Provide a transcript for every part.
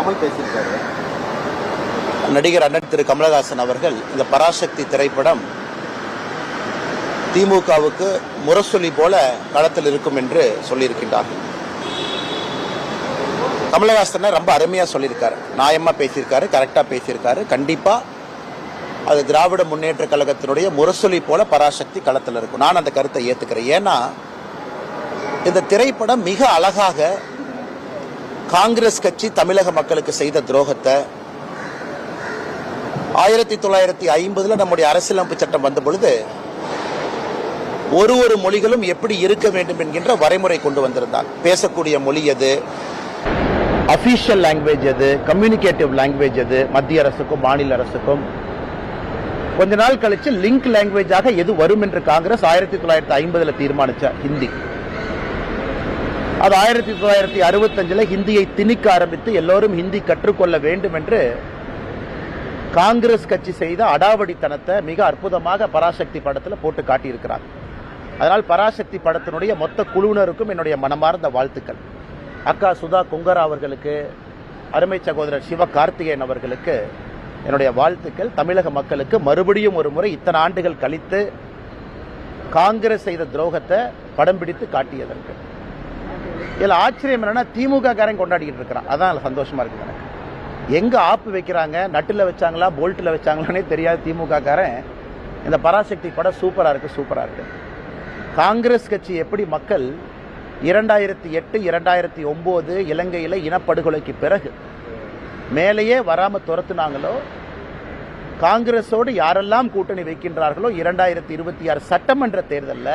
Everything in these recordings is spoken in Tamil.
கமல் பேசியிருக்காரு. நடிகர் அண்ணன் திரு கமலஹாசன் அவர்கள் இந்த பராசக்தி திரைப்படம் திமுகவுக்கு முரசொலி போல களத்தில் இருக்கும் என்று சொல்லியிருக்கின்றார்கள். கமலஹாசனை ரொம்ப அருமையா சொல்லியிருக்காரு. நியாயமா பேசியிருக்காரு கரெக்டா பேசியிருக்காரு. கண்டிப்பா அது திராவிட முன்னேற்ற கழகத்தினுடைய முரசொலி போல பராசக்தி களத்தில் இருக்கும். நான் அந்த கருத்தை ஏத்துக்கிறேன். ஏன்னா இந்த திரைப்படம் மிக அழகாக காங்கிரஸ் கட்சி தமிழக மக்களுக்கு செய்த துரோகத்தை ஆயிரத்தி தொள்ளாயிரத்தி ஐம்பதுல நம்முடைய அரசியலமைப்பு சட்டம் வந்த பொழுது ஒரு ஒரு மொழிகளும் எப்படி இருக்க வேண்டும் என்கின்ற வரைமுறை கொண்டு வந்திருந்தார். பேசக்கூடிய மொழி எது? அபிஷியல் லாங்குவேஜ் எது? கம்யூனிகேட்டிவ் லாங்குவேஜ் எது? மத்திய அரசுக்கும் மாநில அரசுக்கும். கொஞ்ச நாள் கழிச்சு லிங்க் லாங்குவேஜாக எது வரும் என்று காங்கிரஸ் ஆயிரத்தி தொள்ளாயிரத்தி ஐம்பதுல தீர்மானிச்சார் ஹிந்தி. அது ஆயிரத்தி தொள்ளாயிரத்தி அறுபத்தஞ்சில் ஹிந்தியை திணிக்க ஆரம்பித்து எல்லோரும் ஹிந்தி கற்றுக்கொள்ள வேண்டும் என்று காங்கிரஸ் கட்சி செய்த அடாவடித்தனத்தை மிக அற்புதமாக பராசக்தி படத்தில் போட்டு காட்டியிருக்கிறார். அதனால் பராசக்தி படத்தினுடைய மொத்த குழுவினருக்கும் என்னுடைய மனமார்ந்த வாழ்த்துக்கள். அக்கா சுதா குங்கரா அவர்களுக்கு அருமை சகோதரர் சிவ கார்த்திகேயன் அவர்களுக்கு என்னுடைய வாழ்த்துக்கள். தமிழக மக்களுக்கு மறுபடியும் ஒரு முறை இத்தனை ஆண்டுகள் கழித்து காங்கிரஸ் செய்த துரோகத்தை படம் பிடித்து காட்டியதற்கு. இதில் ஆச்சரியம் என்னன்னா திமுக காரன் கொண்டாடிக்கிட்டு இருக்கிறான். அதான் அதில் சந்தோஷமா இருக்கு எனக்கு. எங்கே ஆப்பு வைக்கிறாங்க? நட்டில் வச்சாங்களா? போல்ட்டில் வச்சாங்களானே தெரியாத திமுக காரன் இந்த பராசக்தி படம் சூப்பராக இருக்குது சூப்பராக இருக்குது காங்கிரஸ் கட்சி எப்படி மக்கள் இரண்டாயிரத்தி எட்டு இரண்டாயிரத்தி ஒம்பது இலங்கையில் இனப்படுகொலைக்கு பிறகு மேலேயே வராமல் துரத்துனாங்களோ காங்கிரஸோடு யாரெல்லாம் கூட்டணி வைக்கின்றார்களோ இரண்டாயிரத்தி இருபத்தி ஆறு சட்டமன்ற தேர்தலில்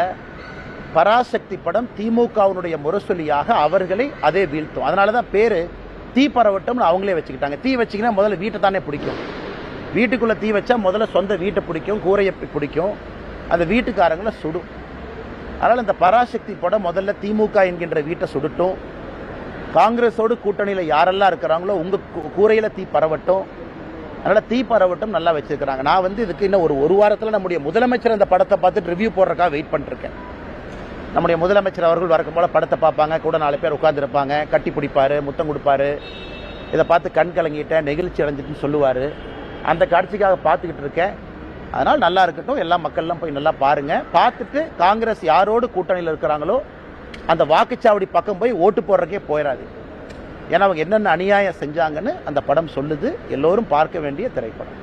பராசக்தி படம் திமுகவினுடைய முரசொலியாக அவர்களை அதே வீழ்த்தும். அதனால தான் பேர் தீ பரவட்டம்னு அவங்களே வச்சுக்கிட்டாங்க. தீ வச்சிங்கன்னா முதல்ல வீட்டை தானே பிடிக்கும். வீட்டுக்குள்ளே தீ வச்சா முதல்ல சொந்த வீட்டை பிடிக்கும் கூரையை பிடிக்கும். அந்த வீட்டுக்காரங்களை சுடும். அதனால் இந்த பராசக்தி படம் முதல்ல திமுக என்கின்ற வீட்டை சுடட்டும். காங்கிரஸோடு கூட்டணியில் யாரெல்லாம் இருக்கிறாங்களோ உங்கள் கூரையில் தீ பரவட்டும். அதனால் தீ பரவட்டும் நல்லா வச்சுருக்கிறாங்க. நான் வந்து இதுக்கு இன்னும் ஒரு ஒரு வாரத்தில் நம்முடைய முதலமைச்சர் அந்த படத்தை பார்த்துட்டு ரிவ்யூ போடுறக்காக வெயிட் பண்ணிருக்கேன் நம்முடைய முதலமைச்சர் அவர்கள் வழக்கம் போல படத்தை பார்ப்பாங்க கூட நாலு பேர் உட்காந்துருப்பாங்க கட்டி பிடிப்பாரு முத்தம் கொடுப்பாரு. இதை பார்த்து கண் கலங்கிட்டேன் நெகிழ்ச்சி அடைஞ்சிட்டுன்னு சொல்லுவார். அந்த காட்சிக்காக பார்த்துக்கிட்டு இருக்கேன். அதனால் நல்லா இருக்கட்டும் எல்லா மக்கள்லாம் போய் நல்லா பாருங்கள் பார்த்துட்டு காங்கிரஸ் யாரோடு கூட்டணியில் இருக்கிறாங்களோ அந்த வாக்குச்சாவடி பக்கம் போய் ஓட்டு போடுறக்கே போயிடாது ஏன்னா அவங்க என்னென்ன அநியாயம் செஞ்சாங்கன்னு அந்த படம் சொல்லுது. எல்லோரும் பார்க்க வேண்டிய திரைப்படம்.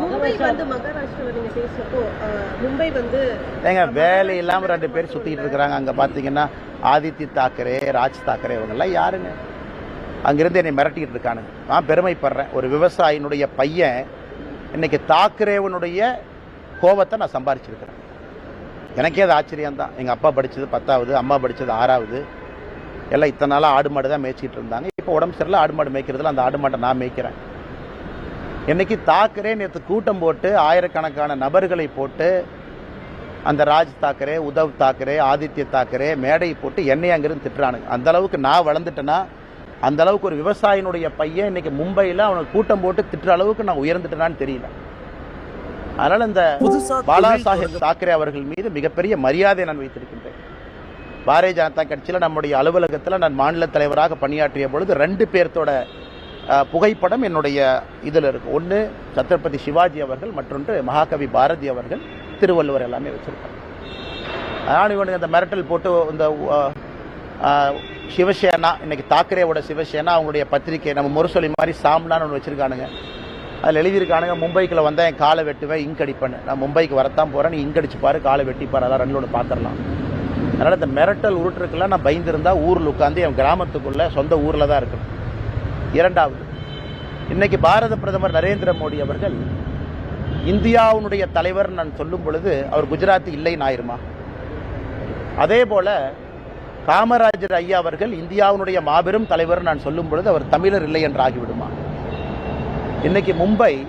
மும்பை வந்து மகாராஷ்டிராவில் நீங்க பேசுறப்போ அஹ், மும்பை வந்து ஏங்க வேலை இல்லாம ரெண்டு பேர் சுத்திட்டு இருக்கிறாங்க. அங்க பாத்தீங்கன்னா ஆதித்ய தாக்கரே ராஜ் தாக்கரே இவங்கெல்லாம் யாருங்க? அங்கிருந்து என்னை மிரட்டிட்டு இருக்கானுங்க. நான் பெருமைப்படுறேன். ஒரு விவசாயினுடைய பையன் இன்னைக்கு தாக்கரேவனுடைய கோபத்தை நான் சம்பாரிச்சிருக்கிறேன். எனக்கே அது ஆச்சரியம் தான் எங்கள் அப்பா படித்தது பத்தாவது அம்மா படித்தது ஆறாவது. எல்லாம் இத்தனை நாளாக ஆடு மாடு தான் மேய்ச்சிட்டு இருந்தாங்க. இப்போ உடம்பு சரியில்லை ஆடு மாடு மேய்க்கிறதுல அந்த ஆடு மாட்டை நான் மேய்க்கிறேன். இன்னைக்கு தாக்கரே நேற்று கூட்டம் போட்டு ஆயிரக்கணக்கான நபர்களை போட்டு அந்த ராஜ் தாக்கரே உத்தவ் தாக்கரே ஆதித்ய தாக்கரே மேடை போட்டு என்னை அங்கிருந்து திட்டுறானுங்க. அந்த அளவுக்கு நான் வளர்ந்துட்டேன்னா அந்த அளவுக்கு ஒரு விவசாயினுடைய பையன் இன்னைக்கு மும்பையில் அவனுக்கு கூட்டம் போட்டு திட்டுற அளவுக்கு நான் உயர்ந்துட்டேனான்னு தெரியல. அதனால இந்த பாலா சாஹேப் தாக்கரே அவர்கள் மீது மிகப்பெரிய மரியாதை நான் வைத்திருக்கின்றேன். பாரதிய ஜனதா கட்சியில் நம்முடைய அலுவலகத்தில் நான் மாநில தலைவராக பணியாற்றிய பொழுது ரெண்டு பேர்த்தோட புகைப்படம் என்னுடைய இதில் இருக்கு. ஒன்று சத்ரபதி சிவாஜி அவர்கள் மற்றொன்று மகாகவி பாரதி அவர்கள் திருவள்ளுவர் எல்லாமே வச்சுருக்காங்க. அதனால் இவனுக்கு அந்த மிரட்டல் போட்டு இந்த சிவசேனா இன்னைக்கு தாக்கரேவோட சிவசேனா அவங்களுடைய பத்திரிகை நம்ம முரசொலி மாதிரி சாம்லான்னு ஒன்று வச்சுருக்கானுங்க. அதில் எழுதியிருக்கானுங்க மும்பைக்குள்ள வந்தால் என் காலை வெட்டுவேன் இங்க் அடிப்பேன்னு. நான் மும்பைக்கு வரத்தான் போகிறேன் நீ இங்க் பாரு காலை வெட்டிப்பார் அதான் ரெண்டு ஒன்று பார்த்துடலாம் அதனால் இந்த மிரட்டல் உருட்டுருக்கெல்லாம் நான் பயந்துருந்தா ஊரில் உட்காந்து என் கிராமத்துக்குள்ளே சொந்த ஊரில் தான் இருக்கணும். இரண்டாவது இன்னைக்கு பாரத பிரதமர் நரேந்திர மோடி அவர்கள் இந்தியாவுடைய தலைவர் நான் சொல்லும் பொழுது அவர் குஜராத்தி இல்லை ஆயிருமா? அதே போல காமராஜர் ஐயா அவர்கள் இந்தியாவுடைய மாபெரும் தலைவர் நான் சொல்லும் பொழுது அவர் தமிழர் இல்லை என்று ஆகிவிடுமா? இன்னைக்கு மும்பை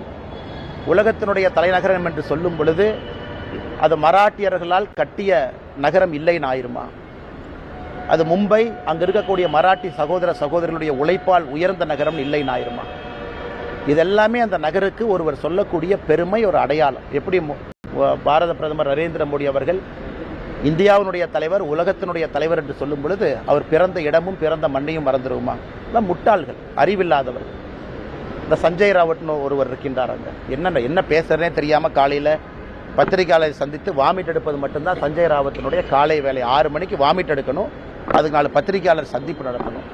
உலகத்தினுடைய தலைநகரம் என்று சொல்லும் பொழுது அது மராட்டியர்களால் கட்டிய நகரம் இல்லை ஆயிருமா? அது மும்பை அங்கே இருக்கக்கூடிய மராட்டி சகோதர சகோதரர்களுடைய உழைப்பால் உயர்ந்த நகரம் இல்லை நாயிருமா? இதெல்லாமே அந்த நகருக்கு ஒருவர் சொல்லக்கூடிய பெருமை ஒரு அடையாளம். எப்படி பாரத பிரதமர் நரேந்திர மோடி அவர்கள் இந்தியாவினுடைய தலைவர் உலகத்தினுடைய தலைவர் என்று சொல்லும் பொழுது அவர் பிறந்த இடமும் பிறந்த மண்ணையும் மறந்துடுவோமா இல்லை முட்டாள்கள் அறிவில்லாதவர்கள் இந்த சஞ்சய் ராவட்னு ஒருவர் இருக்கின்றார் அங்க. என்ன என்ன பேசுறதே தெரியாம காலையில பத்திரிகையாளரை சந்தித்து வாமிட் எடுப்பது மட்டும்தான் சஞ்சய் ராவத்தினுடைய காலை வேலை. ஆறு மணிக்கு வாமிட் எடுக்கணும். அதுக்கு நாலு பத்திரிகையாளர் சந்திப்பு நடத்தணும்.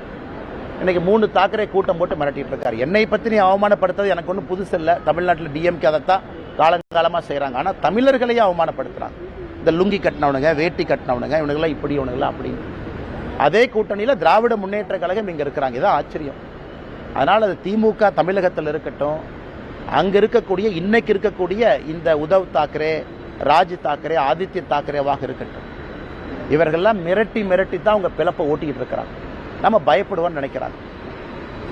இன்றைக்கி மூணு தாக்கரே கூட்டம் போட்டு மிரட்டிட்டு இருக்காரு. என்னை பற்றி நீ அவமானப்படுத்துறது எனக்கு ஒன்றும் புதுசு இல்லை. தமிழ்நாட்டில் டிஎம்கே அதைத்தான் காலங்காலமாக செய்கிறாங்க ஆனால் தமிழர்களையும் அவமானப்படுத்துகிறாங்க இந்த லுங்கி கட்டினவனுங்க வேட்டி கட்டினவனுங்க இவனுங்களாம் இப்படி இவனுங்களாம் அப்படின்னு. அதே கூட்டணியில் திராவிட முன்னேற்ற கழகம் இங்கே இருக்கிறாங்க. இதான் ஆச்சரியம். அதனால் அது திமுக தமிழகத்தில் இருக்கட்டும் அங்கே இருக்கக்கூடிய இன்னைக்கு இருக்கக்கூடிய இந்த உதவ் தாக்கரே ராஜ் தாக்கரே ஆதித்ய தாக்கரேவாக இருக்கட்டும். இவர்கள்லாம் மிரட்டி மிரட்டி தான் அவங்க பிழப்பை ஓட்டிக்கிட்டு இருக்கிறாங்க. நம்ம பயப்படுவோம்னு நினைக்கிறாங்க.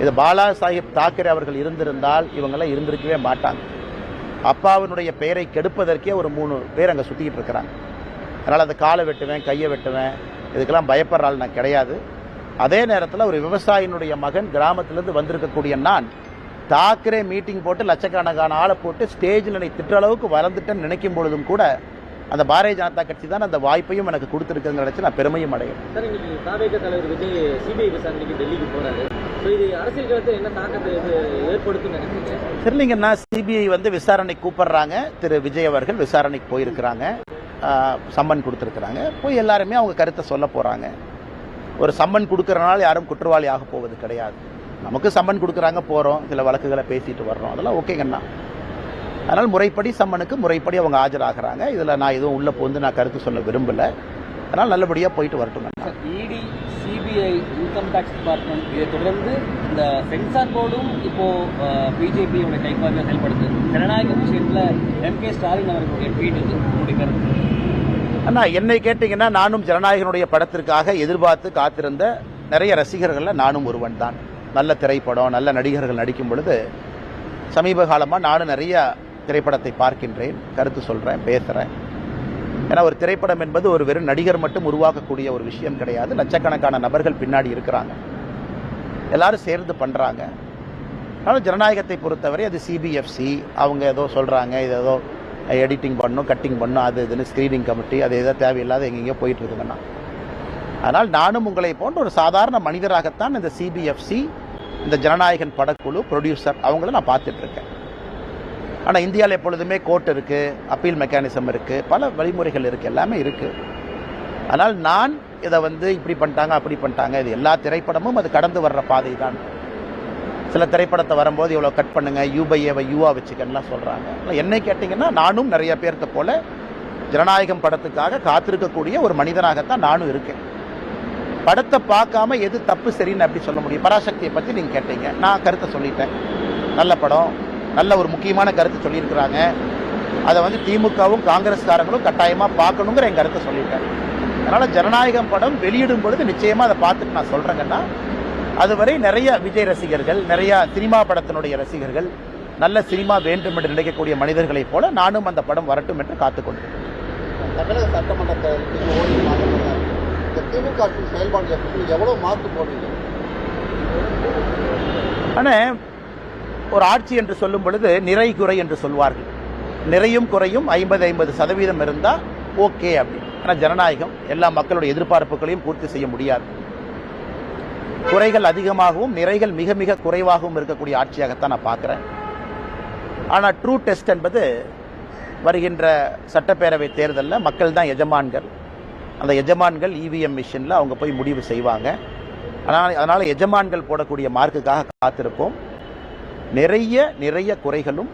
இது பாலா சாஹிப் தாக்கரே அவர்கள் இருந்திருந்தால் இவங்கெல்லாம் இருந்திருக்கவே மாட்டாங்க. அப்பாவினுடைய பெயரை கெடுப்பதற்கே ஒரு மூணு பேர் அங்கே சுற்றிக்கிட்டு இருக்கிறாங்க. அதனால் அந்த காலை வெட்டுவேன் கையை வெட்டுவேன் இதுக்கெல்லாம் பயப்படுற ஆள் நான் கிடையாது. அதே நேரத்தில் ஒரு விவசாயினுடைய மகன் கிராமத்திலேருந்து வந்திருக்கக்கூடிய நான் தாக்கரே மீட்டிங் போட்டு லட்சக்கணக்கான ஆளை போட்டு ஸ்டேஜில் என்னை திட்ட அளவுக்கு வளர்ந்துட்டேன்னு நினைக்கும் பொழுதும் கூட அந்த பாரதிய ஜனதா கட்சி தான் அந்த வாய்ப்பையும் எனக்கு கொடுத்துருக்குங்க நினச்சி நான் பெருமையும் அடையும் சார் இன்னைக்கு தாவேக தலைவர் விஜய் சிபிஐ விசாரணைக்கு டெல்லிக்கு போறாரு. ஸோ இது அரசியல் களத்தில் என்ன தாக்கத்தை இது ஏற்படுத்தும் நினைக்கிறீங்க? தெரியலீங்கன்னா சிபிஐ வந்து விசாரணை கூப்பிடுறாங்க. திரு. விஜய் அவர்கள் விசாரணைக்கு போயிருக்கிறாங்க. சம்மன் கொடுத்துருக்குறாங்க. போய் எல்லாருமே அவங்க கருத்தை சொல்ல போகிறாங்க ஒரு சம்மன் கொடுக்கறனால யாரும் குற்றவாளி ஆக போவது கிடையாது. நமக்கு சம்மன் கொடுக்குறாங்க போகிறோம் சில வழக்குகளை பேசிட்டு வர்றோம். அதெல்லாம் ஓகேங்கண்ணா. அதனால் முறைப்படி சம்மனுக்கு முறைப்படி அவங்க ஆஜராகிறாங்க. இதில் நான் எதுவும் உள்ளே போந்து நான் கருத்து சொல்ல விரும்பலை. அதனால் நல்லபடியாக போயிட்டு வரட்டுங்கண்ணா இடி சிபிஐ இன்கம் டேக்ஸ் டிபார்ட்மெண்ட் இதை தொடர்ந்து இந்த சென்சார் போர்டும் இப்போ பிஜேபியோட கைப்பாக செயல்படுது. ஜனநாயக விஷயத்துல எம் கே ஸ்டாலின் அவர்களுடைய ட்வீட் இது. உங்களுடைய கருத்து? அண்ணா என்னை கேட்டிங்கன்னா நானும் ஜனநாயகனுடைய படத்திற்காக எதிர்பார்த்து காத்திருந்த நிறைய ரசிகர்களில் நானும் ஒருவன் தான் நல்ல திரைப்படம் நல்ல நடிகர்கள் நடிக்கும் பொழுது சமீப காலமாக நானும் நிறைய திரைப்படத்தை பார்க்கின்றேன் கருத்து சொல்கிறேன் பேசுகிறேன் ஏன்னா ஒரு திரைப்படம் என்பது ஒரு வெறும் நடிகர் மட்டும் உருவாக்கக்கூடிய ஒரு விஷயம் கிடையாது. லட்சக்கணக்கான நபர்கள் பின்னாடி இருக்கிறாங்க. எல்லாரும் சேர்ந்து பண்ணுறாங்க ஆனால் ஜனநாயகத்தை பொறுத்தவரை அது சிபிஎஃப்சி அவங்க ஏதோ சொல்கிறாங்க இது ஏதோ எடிட்டிங் பண்ணணும் கட்டிங் பண்ணணும் அது இதுன்னு ஸ்க்ரீனிங் கமிட்டி அது எதோ தேவையில்லாத எங்கெங்கேயோ போயிட்டு இருக்குங்கண்ணா அதனால் நானும் உங்களை போன்ற ஒரு சாதாரண மனிதராகத்தான் இந்த சிபிஎஃப்சி இந்த ஜனநாயகன் படக்குழு ப்ரொடியூசர் அவங்கள நான் பார்த்துட்ருக்கேன் ஆனால் இந்தியாவில் எப்பொழுதுமே கோர்ட் இருக்குது அப்பீல் மெக்கானிசம் இருக்குது பல வழிமுறைகள் இருக்குது எல்லாமே இருக்குது ஆனால் நான் இதை வந்து இப்படி பண்ணிட்டாங்க அப்படி பண்ணிட்டாங்க இது எல்லா திரைப்படமும் அது கடந்து வர்ற பாதை தான் சில திரைப்படத்தை வரும்போது இவ்வளோ கட் பண்ணுங்கள் யூபைஏவை யூவா வச்சுக்கன்னுலாம் சொல்கிறாங்க இல்லை என்னை கேட்டிங்கன்னா நானும் நிறைய பேர்த்த போல் ஜனநாயகம் படத்துக்காக காத்திருக்கக்கூடிய ஒரு மனிதனாகத்தான் நானும் இருக்கேன். படத்தை பார்க்காம எது தப்பு சரின்னு அப்படி சொல்ல முடியும். பராசக்தியை பற்றி நீங்கள் கேட்டீங்க. நான் கருத்தை சொல்லிட்டேன். நல்ல படம். நல்ல ஒரு முக்கியமான கருத்து சொல்லியிருக்கிறாங்க. அதை வந்து திமுகவும் காங்கிரஸ்காரங்களும் கட்டாயமாக பார்க்கணுங்கிற என் கருத்தை சொல்லிட்டேன் அதனால் ஜனநாயகம் படம் வெளியிடும் பொழுது நிச்சயமாக அதை பார்த்துட்டு நான் சொல்கிறேங்கன்னா அதுவரை நிறைய விஜய் ரசிகர்கள் நிறைய சினிமா படத்தினுடைய ரசிகர்கள் நல்ல சினிமா வேண்டும் என்று நினைக்கக்கூடிய மனிதர்களைப் போல நானும் அந்த படம் வரட்டும் என்று காத்துக்கொண்டிருக்கிறேன் தமிழக சட்டமன்றத்தை திமுக செயல்பாடுகளை எவ்வளவு மாற்று போடுறீங்க? ஆனால் ஒரு ஆட்சி என்று சொல்லும் பொழுது நிறை குறை என்று சொல்வார்கள். நிறையும் குறையும் ஐம்பது ஐம்பது சதவீதம் இருந்தால் ஓகே அப்படின்னு ஆனால் ஜனநாயகம் எல்லா மக்களுடைய எதிர்பார்ப்புகளையும் பூர்த்தி செய்ய முடியாது. குறைகள் அதிகமாகவும் நிறைகள் மிக மிக குறைவாகவும் இருக்கக்கூடிய ஆட்சியாகத்தான் நான் பார்க்குறேன். ஆனால் ட்ரூ டெஸ்ட் என்பது வருகின்ற சட்டப்பேரவை தேர்தலில் மக்கள் தான் எஜமான்கள். அந்த எஜமான்கள் இவிஎம் மிஷினில் அவங்க போய் முடிவு செய்வாங்க. ஆனால் அதனால் எஜமான்கள் போடக்கூடிய மார்க்குக்காக காத்திருப்போம். நிறைய நிறைய குறைகளும்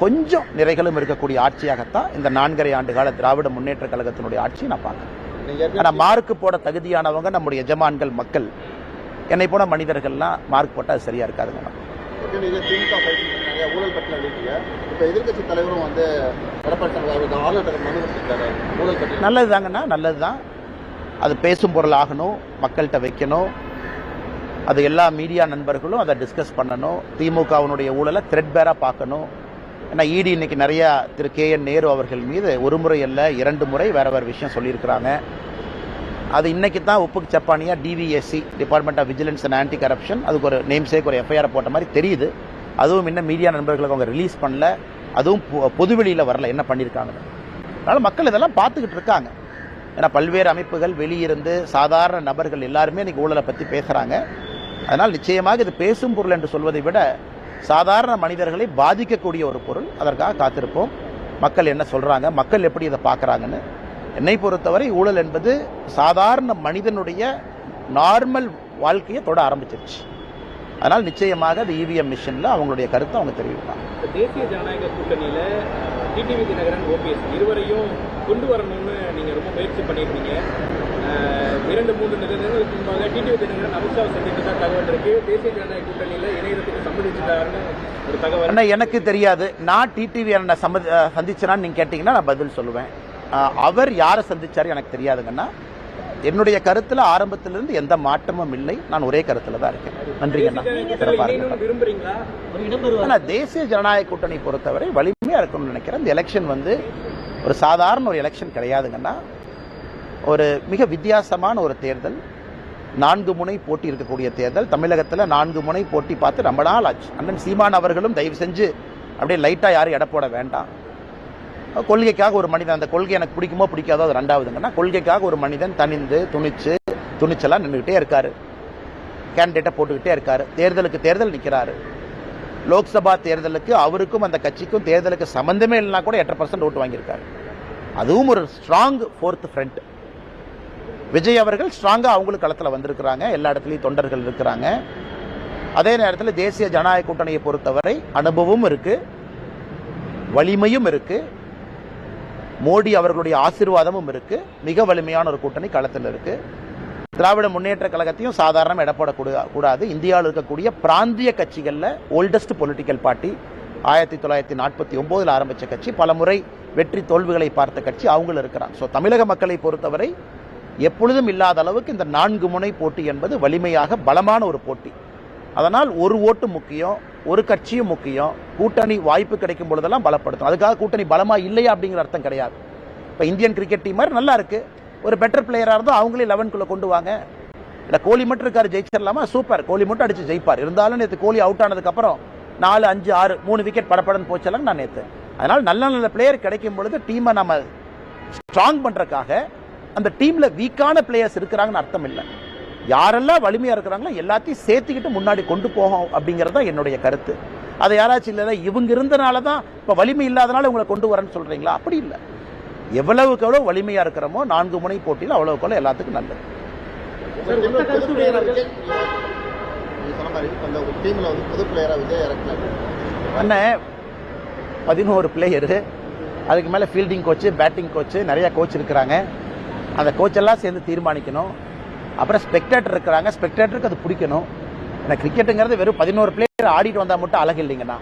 கொஞ்சம் நிறைகளும் இருக்கக்கூடிய ஆட்சியாகத்தான் இந்த நான்கரை ஆண்டு கால திராவிட முன்னேற்ற கழகத்தினுடைய ஆட்சி நான் பார்க்குறேன். ஆனால் ஏற்கனவே மார்க் போட தகுதியானவங்க நம்முடைய எஜமான்கள் மக்கள். என்னை போன மனிதர்கள்லாம் மார்க் போட்டால் அது சரியா இருக்காதுங்க. நல்லது தாங்கண்ணா நல்லது தான் அது பேசும் பொருள் ஆகணும் மக்கள்கிட்ட வைக்கணும். அது எல்லா மீடியா நண்பர்களும் அதை டிஸ்கஸ் பண்ணணும். திமுகவினுடைய ஊழலை த்ரெட்பேராக பார்க்கணும். ஏன்னா இடி இன்னைக்கு நிறையா திரு கே என் நேரு அவர்கள் மீது ஒரு முறை இல்லை இரண்டு முறை வேற வேறு விஷயம் சொல்லியிருக்கிறாங்க. அது இன்னைக்கு தான் உப்புக்கு சப்பானியா DVSC department of vigilance and anti corruption அதுக்கு ஒரு நேம் சேக் ஒரு எஃப்ஐஆர் போட்ட மாதிரி தெரியுது. அதுவும் இன்னும் மீடியா நண்பர்களுக்கு அவங்க ரிலீஸ் பண்ணல. அதுவும் பொ- பொதுவெளியில் வரல என்ன பண்ணியிருக்காங்க. அதனால் மக்கள் இதெல்லாம் பார்த்துக்கிட்டு இருக்காங்க. ஏன்னா பல்வேறு அமைப்புகள் வெளியிருந்து சாதாரண நபர்கள் எல்லாருமே இன்னைக்கு ஊழலை பற்றி பேசுகிறாங்க அதனால் நிச்சயமாக இது பேசும் பொருள் என்று சொல்வதை விட சாதாரண மனிதர்களை பாதிக்கக்கூடிய ஒரு பொருள். அதற்காக காத்திருப்போம். மக்கள் என்ன சொல்கிறாங்க மக்கள் எப்படி இதை பார்க்குறாங்கன்னு? என்னை பொறுத்தவரை ஊழல் என்பது சாதாரண மனிதனுடைய நார்மல் வாழ்க்கையை தொட ஆரம்பிச்சிருச்சு. அதனால் நிச்சயமாக அது இவிஎம் மிஷினில் அவங்களுடைய கருத்தை அவங்க தெரிவிப்பாங்க. தேசிய ஜனநாயக கூட்டணியில் டிடிவி தினகரன் ஓபிஎஸ் இருவரையும் கொண்டு வரணும்னு நீங்கள் ரொம்ப முயற்சி பண்ணியிருக்கீங்க இரண்டு மூன்று நிறுவனங்களுக்கு முன்பாக டிடிவி தினகரன் அமித்ஷாவை சந்தித்ததா தகவல் இருக்கு. தேசிய ஜனநாயக கூட்டணியில இணையத்துக்கு சம்மதிச்சிட்டாருன்னு ஒரு தகவல். அண்ணா எனக்கு தெரியாது. நான் டிடிவி அண்ணனை சம்மதி சந்திச்சேனான்னு நீங்கள் கேட்டிங்கன்னா நான் பதில் சொல்லுவேன். அவர் யாரை சந்திச்சாரு எனக்கு தெரியாதுங்கண்ணா என்னுடைய கருத்தில் ஆரம்பத்திலிருந்து எந்த மாற்றமும் இல்லை. நான் ஒரே கருத்தில் தான் இருக்கேன். நன்றிங்கண்ணா தேசிய சிறப்பாக ஜனநாயக இருக்கட்டும். கூட்டணியில விரும்புறீங்களா? ஒரு இடம் பெறுவார் ஆனா தேசிய ஜனநாயக கூட்டணி பொறுத்தவரை வலிமையா இருக்கணும்னு நினைக்கிறேன். இந்த எலெக்ஷன் வந்து ஒரு சாதாரண ஒரு எலெக்ஷன் கிடையாதுங்கன்னா ஒரு மிக வித்தியாசமான ஒரு தேர்தல். நான்கு முனை போட்டி இருக்கக்கூடிய தேர்தல். தமிழகத்தில் நான்கு முனை போட்டி பார்த்து ரொம்ப நாள் ஆச்சு. அண்ணன் சீமான் அவர்களும் தயவு செஞ்சு அப்படியே லைட்டாக யாரும் எடை போட வேண்டாம். கொள்கைக்காக ஒரு மனிதன் அந்த கொள்கை எனக்கு பிடிக்குமோ பிடிக்காதோ அது ரெண்டாவதுங்கன்னா கொள்கைக்காக ஒரு மனிதன் தனிந்து துணிச்சு துணிச்சலாக நின்றுக்கிட்டே இருக்காரு. கேண்டிடேட்டை போட்டுக்கிட்டே இருக்காரு. தேர்தலுக்கு தேர்தல் நிற்கிறாரு லோக்சபா தேர்தலுக்கு அவருக்கும் அந்த கட்சிக்கும் தேர்தலுக்கு சம்மந்தமே இல்லைனா கூட எட்டரை பர்சன்ட் ஓட்டு வாங்கியிருக்காரு. அதுவும் ஒரு ஸ்ட்ராங் ஃபோர்த் ஃப்ரண்ட் விஜய் அவர்கள் ஸ்ட்ராங்காக அவங்களுக்கு களத்தில் வந்திருக்கிறாங்க. எல்லா இடத்துலையும் தொண்டர்கள் இருக்கிறாங்க. அதே நேரத்தில் தேசிய ஜனநாயக கூட்டணியை பொறுத்தவரை அனுபவமும் இருக்குது வலிமையும் இருக்குது மோடி அவர்களுடைய ஆசீர்வாதமும் இருக்குது மிக வலிமையான ஒரு கூட்டணி களத்தில் இருக்குது திராவிட முன்னேற்ற கழகத்தையும் சாதாரண இடப்படக்கூடா கூடாது. இந்தியாவில் இருக்கக்கூடிய பிராந்திய கட்சிகளில் ஓல்டஸ்ட் பொலிட்டிக்கல் பார்ட்டி ஆயிரத்தி தொள்ளாயிரத்தி நாற்பத்தி ஒம்போதில் ஆரம்பித்த கட்சி பல முறை வெற்றி தோல்விகளை பார்த்த கட்சி அவங்களும் இருக்கிறாங்க. ஸோ தமிழக மக்களை பொறுத்தவரை எப்பொழுதும் இல்லாத அளவுக்கு இந்த நான்கு முனை போட்டி என்பது வலிமையாக பலமான ஒரு போட்டி. அதனால் ஒரு ஓட்டு முக்கியம் ஒரு கட்சியும் முக்கியம். கூட்டணி வாய்ப்பு கிடைக்கும் பொழுதெல்லாம் பலப்படுத்தும். அதுக்காக கூட்டணி பலமாக இல்லையா அப்படிங்கிற அர்த்தம் கிடையாது. இப்போ இந்தியன் கிரிக்கெட் டீம் மாதிரி நல்லா இருக்குது ஒரு பெட்டர் பிளேயராக இருந்தால் அவங்களே லெவன்குள்ளே கொண்டு வாங்க. இல்லை கோலி மட்டும் இருக்கார் ஜெயிச்சிடலாமா? சூப்பர் கோலி மட்டும் அடித்து ஜெயிப்பார். இருந்தாலும் நேற்று கோலி அவுட் ஆனதுக்கப்புறம் நாலு அஞ்சு ஆறு மூணு விக்கெட் படப்படன்னு போச்சலாம் நான் நேற்று அதனால் நல்ல நல்ல பிளேயர் கிடைக்கும் பொழுது டீமை நம்ம ஸ்ட்ராங் பண்ணுறக்காக அந்த டீமில் வீக்கான பிளேயர்ஸ் இருக்கிறாங்கன்னு அர்த்தம் இல்லை யாரெல்லாம் வலிமையாக இருக்கிறாங்களோ எல்லாத்தையும் சேர்த்துக்கிட்டு முன்னாடி கொண்டு போகும் அப்படிங்கிறது தான் என்னுடைய கருத்து. அதை யாராச்சும் இல்லை இவங்க இருந்தனால தான் இப்போ வலிமை இல்லாதனால உங்களை கொண்டு வரேன்னு சொல்கிறீங்களா அப்படி இல்லை. எவ்வளவுக்கு எவ்வளோ வலிமையாக இருக்கிறோமோ நான்கு முனை போட்டியில் அவ்வளவுக்கு அவ்வளோ எல்லாத்துக்கும் நல்லது. அண்ணன் பதினோரு பிளேயரு அதுக்கு மேலே ஃபீல்டிங் கோச்சு பேட்டிங் கோச்சு நிறைய கோச் இருக்கிறாங்க. அந்த கோச்செல்லாம் சேர்ந்து தீர்மானிக்கணும். அப்புறம் ஸ்பெக்டேட்டர் இருக்கிறாங்க. ஸ்பெக்டேட்டருக்கு அது பிடிக்கணும். ஏன்னா கிரிக்கெட்டுங்கிறது வெறும் பதினோரு பிளேயர் ஆடிட்டு வந்தால் மட்டும் அழகு இல்லைங்கண்ணா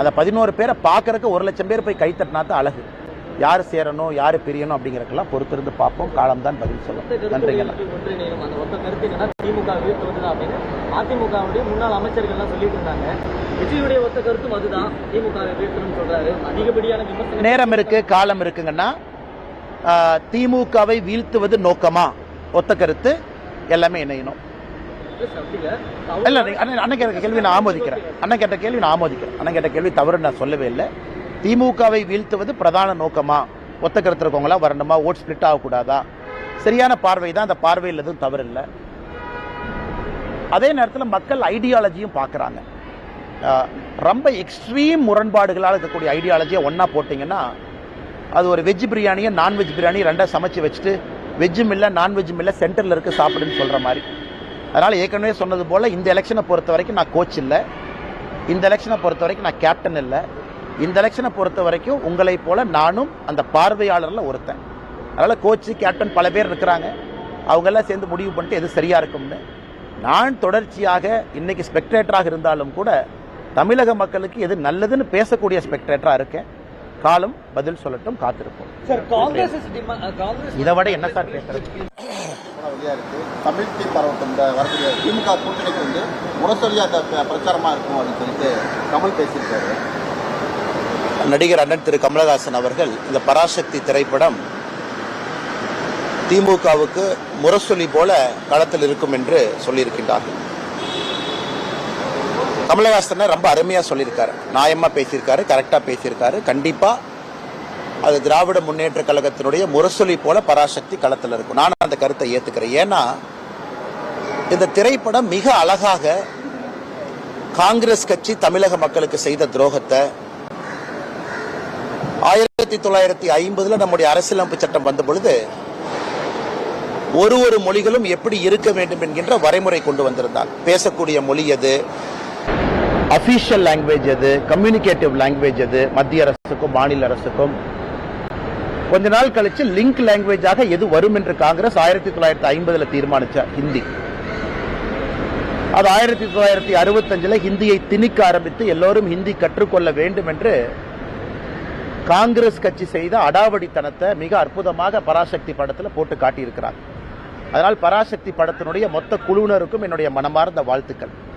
அந்த பதினோரு பேரை பார்க்கறக்கு ஒரு லட்சம் பேர் போய் கைத்தட்டினா தான் அழகு. யார் சேரணும் யார் பிரியணும் அப்படிங்கிறதுக்கெல்லாம் பொறுத்திருந்து பார்ப்போம். காலம் தான் பதில் சொல்லும். நன்றிங்கண்ணா திமுக அதிமுகவுடைய முன்னாள் அமைச்சர்கள்லாம் சொல்லிட்டு இருந்தாங்க விஜயுடைய ஒத்த கருத்தும் அதுதான். திமுக வீழ்த்தணும்னு சொல்றாரு. அதிகப்படியான நேரம் இருக்கு காலம் இருக்குங்கன்னா திமுகவை வீழ்த்துவது நோக்கமா? ஒத்த கருத்து. எல்லாமே இணையணும் அண்ணன் அண்ணன் கேட்ட கேள்வி நான் ஆமோதிக்கிறேன். அண்ணன் கேட்ட கேள்வி நான் ஆமோதிக்கிறேன். அண்ணன் கேட்ட கேள்வி தவறு நான் சொல்லவே இல்லை. திமுகவை வீழ்த்துவது பிரதான நோக்கமா? ஒத்த கருத்து இருக்கவங்களா வரணுமா? ஓட் ஸ்பிளிட் ஆகக்கூடாதா? சரியான பார்வை தான் அந்த பார்வையில் எதுவும் தவறு இல்லை. அதே நேரத்தில் மக்கள் ஐடியாலஜியும் பார்க்குறாங்க. ரொம்ப எக்ஸ்ட்ரீம் முரண்பாடுகளால் இருக்கக்கூடிய ஐடியாலஜியை ஒன்றா போட்டிங்கன்னா அது ஒரு வெஜ் பிரியாணியை நான்வெஜ் பிரியாணி ரெண்டாக சமைச்சு வச்சுட்டு வெஜ்ஜும் இல்லை நான்வெஜ்ஜும் இல்லை சென்டரில் இருக்க சாப்பிடுன்னு சொல்கிற மாதிரி. அதனால் ஏற்கனவே சொன்னது போல் இந்த எலெக்ஷனை பொறுத்த வரைக்கும் நான் கோச் இல்லை. இந்த எலெக்ஷனை பொறுத்த வரைக்கும் நான் கேப்டன் இல்லை. இந்த எலெக்ஷனை பொறுத்த வரைக்கும் உங்களைப் போல் நானும் அந்த பார்வையாளரில் ஒருத்தன். அதனால் கோச்சு கேப்டன் பல பேர் இருக்கிறாங்க. அவங்கெல்லாம் சேர்ந்து முடிவு பண்ணிட்டு எது சரியாக இருக்கும்னு. நான் தொடர்ச்சியாக இன்னைக்கு ஸ்பெக்டேட்டராக இருந்தாலும் கூட தமிழக மக்களுக்கு எது நல்லதுன்னு பேசக்கூடிய ஸ்பெக்டேட்டராக இருக்கேன். காலம் பதில் சொல்லட்டும் காத்திருப்போம். சார் காங்கிரஸ் காங்கிரஸ் இதை விட என்ன சார் பேசுறது? தமிழ் இந்த வரக்கூடிய திமுக கூட்டணிக்கு வந்து முரசொலியா அந்த இருக்கும் அப்படின்னு சொல்லிட்டு கமல் பேசியிருக்காரு. நடிகர் அண்ணன் திரு கமலஹாசன் அவர்கள் இந்த பராசக்தி திரைப்படம் திமுகவுக்கு முரசொலி போல களத்தில் இருக்கும் என்று சொல்லியிருக்கின்றார்கள். கமலஹாசனை ரொம்ப அருமையா சொல்லியிருக்காரு. நியாயமாக பேசியிருக்காரு கரெக்டா பேசியிருக்காரு. கண்டிப்பா அது திராவிட முன்னேற்ற கழகத்தினுடைய முரசொலி போல பராசக்தி களத்தில் இருக்கும். நான் அந்த கருத்தை ஏத்துக்கிறேன். ஏன்னா இந்த திரைப்படம் மிக அழகாக காங்கிரஸ் கட்சி தமிழக மக்களுக்கு செய்த துரோகத்தை ஆயிரத்தி தொள்ளாயிரத்தி ஐம்பதுல நம்முடைய அரசியலமைப்பு சட்டம் வந்த பொழுது ஒரு ஒரு மொழிகளும் எப்படி இருக்க வேண்டும் என்கின்ற வரைமுறை கொண்டு வந்திருந்தார். பேசக்கூடிய மொழி எது? அபிஷியல் லாங்குவேஜ் எது? கம்யூனிகேட்டிவ் லாங்குவேஜ் எது? மத்திய அரசுக்கும் மாநில அரசுக்கும். கொஞ்ச நாள் கழிச்சு லிங்க் லாங்குவேஜாக எது வரும் என்று காங்கிரஸ் ஆயிரத்தி தொள்ளாயிரத்தி ஐம்பதுல தீர்மானிச்ச? ஹிந்தி. அது ஆயிரத்தி தொள்ளாயிரத்தி அறுபத்தஞ்சில் ஹிந்தியை திணிக்க ஆரம்பித்து எல்லோரும் ஹிந்தி கற்றுக்கொள்ள வேண்டும் என்று காங்கிரஸ் கட்சி செய்த அடாவடித்தனத்தை மிக அற்புதமாக பராசக்தி படத்தில் போட்டு காட்டியிருக்கிறார். அதனால் பராசக்தி படத்தினுடைய மொத்த குழுவினருக்கும் என்னுடைய மனமார்ந்த வாழ்த்துக்கள்.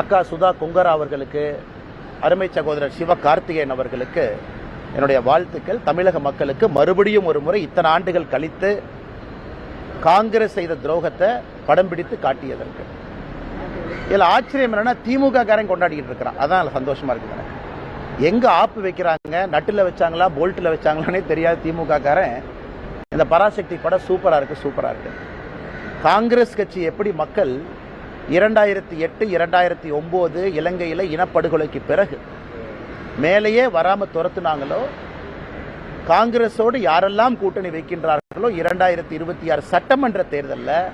அக்கா சுதா குங்கரா அவர்களுக்கு அருமை சகோதரர் சிவ கார்த்திகேயன் அவர்களுக்கு என்னுடைய வாழ்த்துக்கள். தமிழக மக்களுக்கு மறுபடியும் ஒரு முறை இத்தனை ஆண்டுகள் கழித்து காங்கிரஸ் செய்த துரோகத்தை படம் பிடித்து காட்டியதற்கு. இதில் ஆச்சரியம் என்னன்னா திமுக காரன் கொண்டாடிக்கிட்டு இருக்கிறான். அதான் அதுல சந்தோஷமா இருக்கு எங்க ஆப்பு வைக்கிறாங்க? நட்டில் வச்சாங்களா? போல்ட்டில் வச்சாங்களானே தெரியாது திமுக காரன் இந்த பராசக்தி படம் சூப்பராக இருக்கு சூப்பராக இருக்கு. காங்கிரஸ் கட்சி எப்படி மக்கள் இரண்டாயிரத்தி எட்டு இரண்டாயிரத்தி ஒம்பது இலங்கையில் இனப்படுகொலைக்கு பிறகு மேலேயே வராம துரத்துனாங்களோ காங்கிரஸோடு யாரெல்லாம் கூட்டணி வைக்கின்றார்களோ இரண்டாயிரத்தி இருபத்தி ஆறு சட்டமன்ற தேர்தலில்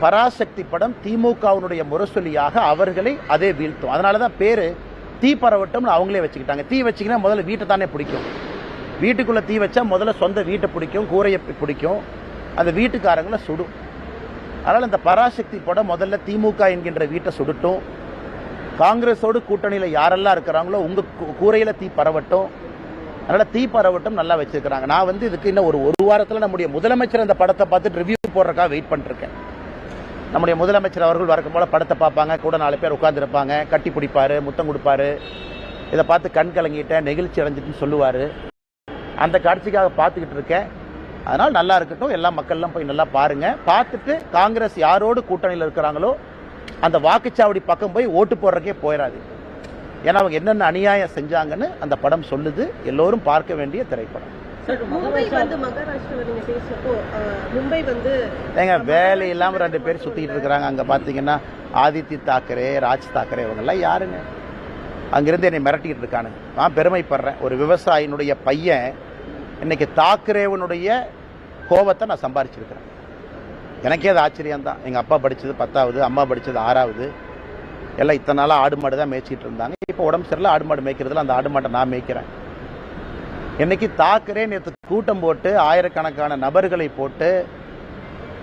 பராசக்தி படம் திமுகவினுடைய முரசொலியாக அவர்களை அதே வீழ்த்தும். அதனால தான் பேர் தீ பரவட்டம்னு அவங்களே வச்சுக்கிட்டாங்க. தீ வச்சிங்கன்னா முதல்ல வீட்டை தானே பிடிக்கும். வீட்டுக்குள்ளே தீ வச்சா முதல்ல சொந்த வீட்டை பிடிக்கும் கூரையை பிடிக்கும். அந்த வீட்டுக்காரங்களை சுடும். அதனால் இந்த பராசக்தி படம் முதல்ல திமுக என்கின்ற வீட்டை சுடுட்டும். காங்கிரஸோடு கூட்டணியில் யாரெல்லாம் இருக்கிறாங்களோ உங்கள் கூரையில் தீ பரவட்டும். அதனால் தீ பரவட்டும் நல்லா வச்சுருக்கிறாங்க. நான் வந்து இதுக்கு இன்னும் ஒரு ஒரு வாரத்தில் நம்முடைய முதலமைச்சர் அந்த படத்தை பார்த்துட்டு ரிவ்யூ போடுறதுக்காக வெயிட் பண்ணிருக்கேன் நம்முடைய முதலமைச்சர் அவர்கள் வழக்கம் போல படத்தை பார்ப்பாங்க. கூட நாலு பேர் உட்காந்துருப்பாங்க கட்டி பிடிப்பார் முத்தம் கொடுப்பாரு. இதை பார்த்து கண் கலங்கிட்டேன். நெகிழ்ச்சி அடைஞ்சிட்டுன்னு சொல்லுவார். அந்த காட்சிக்காக பார்த்துக்கிட்டு இருக்கேன் அதனால் நல்லா இருக்கட்டும். எல்லா மக்கள்லாம் போய் நல்லா பாருங்க. பார்த்துட்டு காங்கிரஸ் யாரோடு கூட்டணியில் இருக்கிறாங்களோ அந்த வாக்குச்சாவடி பக்கம் போய் ஓட்டு போடுறக்கே போயிடாது ஏன்னா அவங்க என்னென்ன அநியாயம் செஞ்சாங்கன்னு அந்த படம் சொல்லுது. எல்லோரும் பார்க்க வேண்டிய திரைப்படம். ஏங்க வேலை இல்லாம ரெண்டு பேர் சுத்திட்டு இருக்கிறாங்க. அங்க பாத்தீங்கன்னா ஆதித்ய தாக்கரே ராஜ் தாக்கரே இவங்கெல்லாம் யாருங்க? அங்கிருந்து என்னை மிரட்டிட்டு இருக்கானுங்க. நான் பெருமைப்படுறேன். ஒரு விவசாயினுடைய பையன் இன்னைக்கு தாக்கரேவனுடைய கோபத்தை நான் சம்பாரிச்சிருக்கிறேன். எனக்கே அது ஆச்சரியம் தான் எங்கள் அப்பா படித்தது பத்தாவது அம்மா படித்தது ஆறாவது. எல்லாம் இத்தனை நாளாக ஆடு மாடு தான் மேய்ச்சிட்டு இருந்தாங்க. இப்போ உடம்பு சரியில்லை ஆடு மாடு மேய்க்கிறதுல அந்த ஆடு மாட்டை நான் மேய்க்கிறேன். இன்னைக்கு தாக்கரே நேற்று கூட்டம் போட்டு ஆயிரக்கணக்கான நபர்களை போட்டு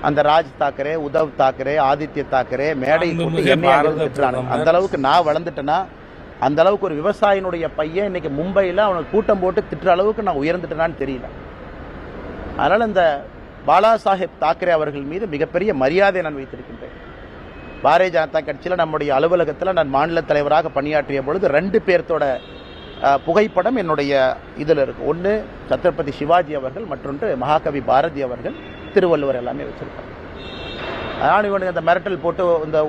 அந்த ராஜ் தாக்கரே உத்தவ் தாக்கரே ஆதித்ய தாக்கரே மேடை போட்டு. அந்த அளவுக்கு நான் வளர்ந்துட்டேன்னா அந்த அளவுக்கு ஒரு விவசாயினுடைய பையன் இன்னைக்கு மும்பையில் அவனுக்கு கூட்டம் போட்டு திட்டுற அளவுக்கு நான் உயர்ந்துட்டேனான்னு தெரியல. அதனால் இந்த பாலா சாஹேப் தாக்கரே அவர்கள் மீது மிகப்பெரிய மரியாதை நான் வைத்திருக்கின்றேன். பாரதிய ஜனதா கட்சியில் நம்முடைய அலுவலகத்தில் நான் மாநில தலைவராக பணியாற்றிய பொழுது ரெண்டு பேர்த்தோட புகைப்படம் என்னுடைய இதில் இருக்கு. ஒன்று சத்ரபதி சிவாஜி அவர்கள் மற்றொன்று மகாகவி பாரதி அவர்கள் திருவள்ளுவர் எல்லாமே வச்சுருக்காங்க அதனால் இவனுக்கு அந்த மிரட்டல் போட்டு இந்த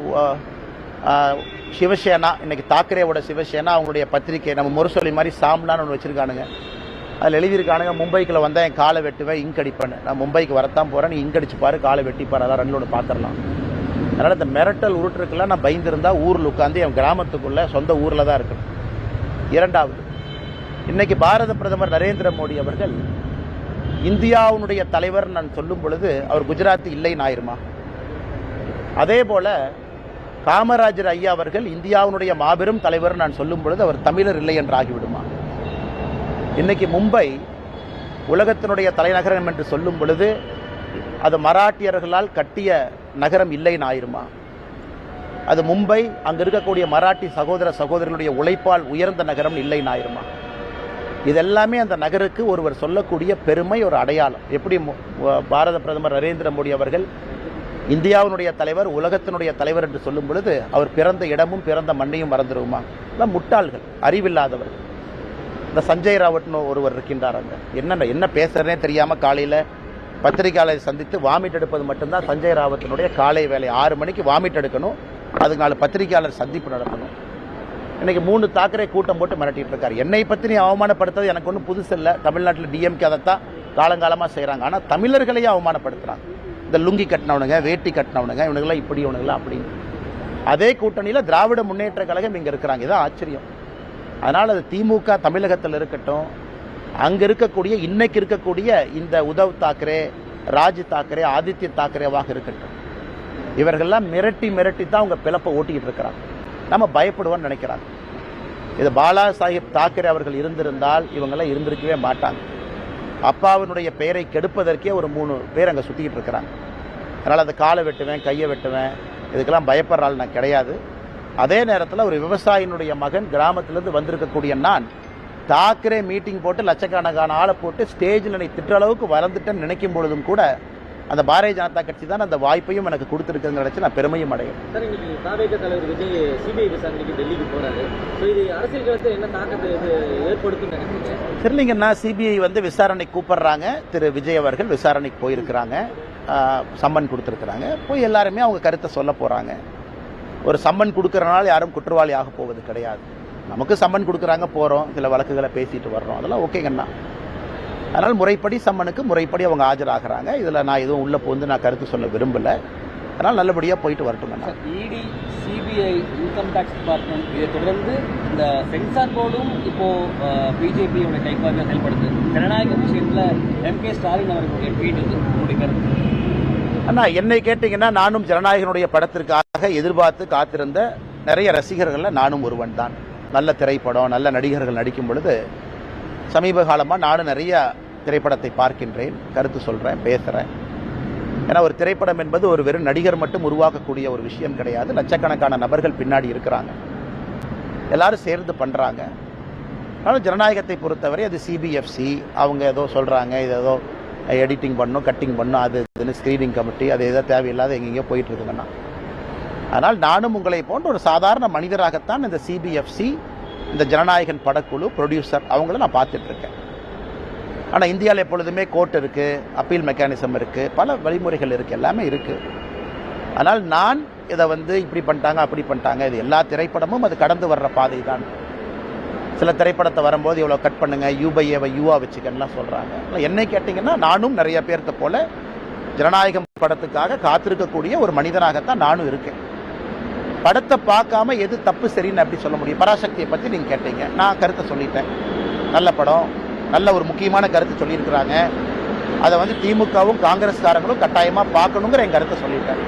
சிவசேனா இன்னைக்கு தாக்கரேவோட சிவசேனா அவங்களுடைய பத்திரிகை நம்ம முரசொலி மாதிரி சாம்லான்னு ஒன்று வச்சுருக்கானுங்க. அதில் எழுதியிருக்கானுங்க மும்பைக்குள்ள வந்தால் என் காலை வெட்டுவேன் இங்க் நான் மும்பைக்கு வரத்தான் போகிறேன் நீ இங்க் பாரு காலை வெட்டிப்பார் அதான் ரெண்டு ஒன்று பார்த்துடலாம் அதனால் இந்த மிரட்டல் உருட்டுருக்கெல்லாம் நான் பயந்துருந்தா ஊரில் உட்காந்து என் கிராமத்துக்குள்ளே சொந்த ஊரில் தான் இருக்கணும். இரண்டாவது இன்னைக்கு பாரத பிரதமர் நரேந்திர மோடி அவர்கள் இந்தியாவுடைய தலைவர் நான் சொல்லும் பொழுது அவர் குஜராத் இல்லைன்னு ஆயிருமா? அதே போல் காமராஜர் ஐயா அவர்கள் இந்தியாவினுடைய மாபெரும் தலைவர் நான் சொல்லும் பொழுது அவர் தமிழர் இல்லை என்று ஆகிவிடுமா? இன்னைக்கு மும்பை உலகத்தினுடைய தலைநகரம் என்று சொல்லும் பொழுது அது மராட்டியர்களால் கட்டிய நகரம் இல்லைன்னு ஆயிருமா? அது மும்பை அங்கே இருக்கக்கூடிய மராட்டி சகோதர சகோதரர்களுடைய உழைப்பால் உயர்ந்த நகரம் இல்லைன்னு ஆயிருமா? இதெல்லாமே அந்த நகருக்கு ஒருவர் சொல்லக்கூடிய பெருமை ஒரு அடையாளம். எப்படி பாரத பிரதமர் நரேந்திர மோடி அவர்கள் இந்தியாவினுடைய தலைவர் உலகத்தினுடைய தலைவர் என்று சொல்லும் பொழுது அவர் பிறந்த இடமும் பிறந்த மண்ணையும் மறந்துடுவோமா? எல்லாம் முட்டாள்கள் அறிவில்லாதவர்கள். இந்த சஞ்சய் ராவட்னு ஒருவர் இருக்கின்றார் அங்கே. என்ன என்ன பேசுறதே தெரியாமல் காலையில் பத்திரிகையாளரை சந்தித்து வாமிட் எடுப்பது மட்டும்தான் சஞ்சய் ராவத்தினுடைய காலை வேலை. ஆறு மணிக்கு வாமிட் எடுக்கணும். அதுக்கு நாலு பத்திரிகையாளர் சந்திப்பு நடத்தணும். இன்றைக்கி மூணு தாக்கரே கூட்டம் போட்டு மிரட்டிட்டு இருக்காரு. என்னை பற்றி நீ அவமானப்படுத்துறது எனக்கு ஒன்றும் புதுசு இல்லை. தமிழ்நாட்டில் டிஎம்கே அதைத்தான் காலங்காலமாக செய்கிறாங்க ஆனால் தமிழர்களையே அவமானப்படுத்துகிறாங்க இந்த லுங்கி கட்டினவனுங்க வேட்டி கட்டினவனுங்க இவனுங்களாம் இப்படி இவனுங்களாம் அப்படின்னு அதே கூட்டணியில் திராவிட முன்னேற்ற கழகம் இங்கே இருக்கிறாங்க. இதான் ஆச்சரியம். அதனால் அது திமுக தமிழகத்தில் இருக்கட்டும் அங்கே இருக்கக்கூடிய இன்னைக்கு இருக்கக்கூடிய இந்த உதவ் தாக்கரே ராஜ் தாக்கரே ஆதித்ய தாக்கரேவாக இருக்கட்டும் இவர்கள்லாம் மிரட்டி மிரட்டி தான் அவங்க பிழப்பை ஓட்டிக்கிட்டு இருக்கிறாங்க. நம்ம பயப்படுவோம்னு நினைக்கிறாங்க. இது பாலா சாஹிப் தாக்கரே அவர்கள் இருந்திருந்தால் இவங்கெல்லாம் இருந்திருக்கவே மாட்டாங்க. அப்பாவினுடைய பெயரை கெடுப்பதற்கே ஒரு மூணு பேர் அங்கே சுற்றிக்கிட்டு இருக்கிறாங்க. அதனால் அந்த காலை வெட்டுவேன் கையை வெட்டுவேன். இதுக்கெல்லாம் பயப்படுற ஆள் நான் கிடையாது. அதே நேரத்தில் ஒரு விவசாயினுடைய மகன் கிராமத்திலேருந்து வந்திருக்கக்கூடிய நான் தாக்கரே மீட்டிங் போட்டு லட்சக்கணக்கான ஆளை போட்டு ஸ்டேஜில் என்னை திட்டுற அளவுக்கு வளர்ந்துட்டேன்னு நினைக்கும் பொழுதும் கூட அந்த பாரதிய ஜனதா கட்சி தான் அந்த வாய்ப்பையும் எனக்கு கொடுத்துருக்குன்னு நினச்சி நான் பெருமையும் அடைகிறேன். சார் இன்னைக்கு தாவேக தலைவர் விஜய் சிபிஐ விசாரணைக்கு டெல்லிக்கு ஸோ இது அரசியல் என்ன தாக்கத்தை ஏற்படுத்தும் தெரியலீங்கன்னா சிபிஐ வந்து விசாரணை கூப்பிடுறாங்க. திரு. விஜய் அவர்கள் விசாரணைக்கு போயிருக்கிறாங்க. சம்மன் கொடுத்துருக்குறாங்க. போய் எல்லாருமே அவங்க கருத்தை சொல்ல போகிறாங்க ஒரு சம்மன் கொடுக்கறனால யாரும் குற்றவாளி ஆக போவது கிடையாது. நமக்கு சம்மன் கொடுக்குறாங்க போகிறோம் சில வழக்குகளை பேசிட்டு வர்றோம். அதெல்லாம் ஓகேங்கண்ணா. அதனால் முறைப்படி சம்மனுக்கு முறைப்படி அவங்க ஆஜராகிறாங்க. இதில் நான் எதுவும் உள்ளே போந்து நான் கருத்து சொல்ல விரும்பலை. அதனால் நல்லபடியாக போயிட்டு வரட்டுங்கண்ணா இடி சிபிஐ இன்கம் டேக்ஸ் டிபார்ட்மெண்ட் இதை தொடர்ந்து இந்த சென்சார் போர்டும் இப்போ பிஜேபியோட கைப்பாக செயல்படுது. ஜனநாயக விஷயத்துல எம் கே ஸ்டாலின் அவர்களுடைய ட்வீட் இது உங்களுடைய கருத்து அண்ணா என்னை கேட்டிங்கன்னா நானும் ஜனநாயகனுடைய படத்திற்காக எதிர்பார்த்து காத்திருந்த நிறைய ரசிகர்களில் நானும் ஒருவன் தான் நல்ல திரைப்படம் நல்ல நடிகர்கள் நடிக்கும் பொழுது சமீப காலமாக நானும் நிறைய திரைப்படத்தை பார்க்கின்றேன் கருத்து சொல்கிறேன் பேசுகிறேன் ஏன்னா ஒரு திரைப்படம் என்பது ஒரு வெறும் நடிகர் மட்டும் உருவாக்கக்கூடிய ஒரு விஷயம் கிடையாது. லட்சக்கணக்கான நபர்கள் பின்னாடி இருக்கிறாங்க. எல்லாரும் சேர்ந்து பண்ணுறாங்க ஆனால் ஜனநாயகத்தை பொறுத்தவரை அது சிபிஎஃப்சி அவங்க ஏதோ சொல்கிறாங்க இது ஏதோ எடிட்டிங் பண்ணும் கட்டிங் பண்ணும் அது இதுன்னு ஸ்க்ரீனிங் கமிட்டி அது எதோ தேவையில்லாத எங்கெங்கேயோ போயிட்டு இருக்குங்கண்ணா அதனால் நானும் உங்களை போன்ற ஒரு சாதாரண மனிதராகத்தான் இந்த சிபிஎஃப்சி இந்த ஜனநாயகன் படக்குழு ப்ரொடியூசர் அவங்கள நான் பார்த்துட்ருக்கேன். ஆனால் இந்தியாவில் எப்பொழுதுமே கோர்ட் இருக்குது அப்பீல் மெக்கானிசம் இருக்குது பல வழிமுறைகள் இருக்குது எல்லாமே இருக்குது ஆனால் நான் இதை வந்து இப்படி பண்ணிட்டாங்க அப்படி பண்ணிட்டாங்க இது எல்லா திரைப்படமும் அது கடந்து வர்ற பாதை தான் சில திரைப்படத்தை வரும்போது இவ்வளோ கட் பண்ணுங்கள் யூபைஏவை யூவா வச்சுக்கன்னுலாம் சொல்கிறாங்க என்னை கேட்டிங்கன்னா நானும் நிறைய பேர்த்த போல் ஜனநாயகம் படத்துக்காக காத்திருக்கக்கூடிய ஒரு மனிதனாகத்தான் நானும் இருக்கேன். படத்தை பார்க்காம எது தப்பு சரின்னு அப்படி சொல்ல முடியும். பராசக்தியை பற்றி நீங்கள் கேட்டீங்க. நான் கருத்தை சொல்லிட்டேன். நல்ல படம். நல்ல ஒரு முக்கியமான கருத்து சொல்லியிருக்கிறாங்க. அதை வந்து திமுகவும் காங்கிரஸ்காரங்களும் கட்டாயமாக பார்க்கணுங்கிற என் கருத்தை சொல்லிட்டேன்.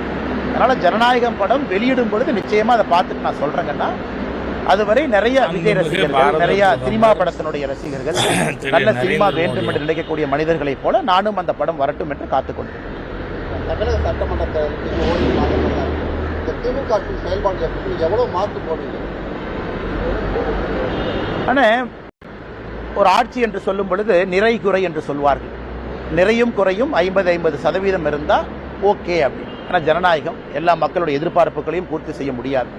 அதனால் ஜனநாயகம் படம் வெளியிடும் பொழுது நிச்சயமாக அதை பார்த்துட்டு நான் சொல்கிறேங்கன்னா அதுவரை நிறைய விஜய் ரசிகர்கள் நிறைய சினிமா படத்தினுடைய ரசிகர்கள் நல்ல சினிமா வேண்டும் என்று நினைக்கக்கூடிய மனிதர்களைப் போல நானும் அந்த படம் வரட்டும் என்று காத்துக்கொண்டிருக்கிறேன் தமிழக சட்டமன்றத்தை இந்த திமுக செயல்பாடு எப்படி? எவ்வளவு மாற்று போடுவீங்க ஆனால் ஒரு ஆட்சி என்று சொல்லும் பொழுது நிறை குறை என்று சொல்வார்கள். நிறையும் குறையும் ஐம்பது ஐம்பது சதவீதம் இருந்தால் ஓகே அப்படின்னு ஆனால் ஜனநாயகம் எல்லா மக்களுடைய எதிர்பார்ப்புகளையும் பூர்த்தி செய்ய முடியாது.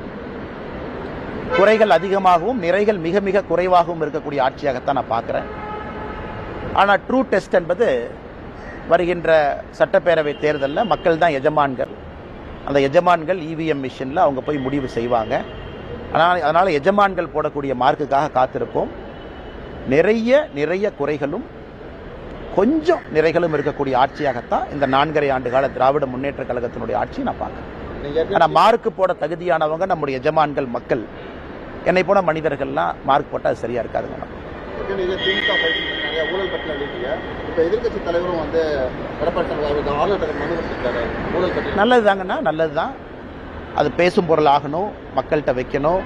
குறைகள் அதிகமாகவும் நிறைகள் மிக மிக குறைவாகவும் இருக்கக்கூடிய ஆட்சியாகத்தான் நான் பார்க்குறேன். ஆனால் ட்ரூ டெஸ்ட் என்பது வருகின்ற சட்டப்பேரவை தேர்தலில் மக்கள் தான் எஜமான்கள். அந்த எஜமான்கள் இவிஎம் மிஷினில் அவங்க போய் முடிவு செய்வாங்க. ஆனால் அதனால் எஜமான்கள் போடக்கூடிய மார்க்குக்காக காத்திருப்போம். நிறைய நிறைய குறைகளும் கொஞ்சம் நிறைகளும் இருக்கக்கூடிய ஆட்சியாகத்தான் இந்த நான்கரை ஆண்டு கால திராவிட முன்னேற்ற கழகத்தினுடைய ஆட்சியை நான் பார்க்குறேன். ஆனால் மார்க்கு போட தகுதியானவங்க நம்முடைய எஜமான்கள் மக்கள். என்னை போன மனிதர்கள்லாம் மார்க் போட்டால் அது சரியா இருக்காதுங்க. நிறைய ஊழல் பற்றி எழுதிட்டீங்க இப்போ எதிர்கட்சி தலைவரும் வந்து எடப்பாடி தலைவர் ஆளுநர் மனு வச்சிருக்காரு. ஊழல் பற்றி நல்லது தாங்கண்ணா நல்லது தான் அது பேசும் பொருள் ஆகணும் மக்கள்கிட்ட வைக்கணும்.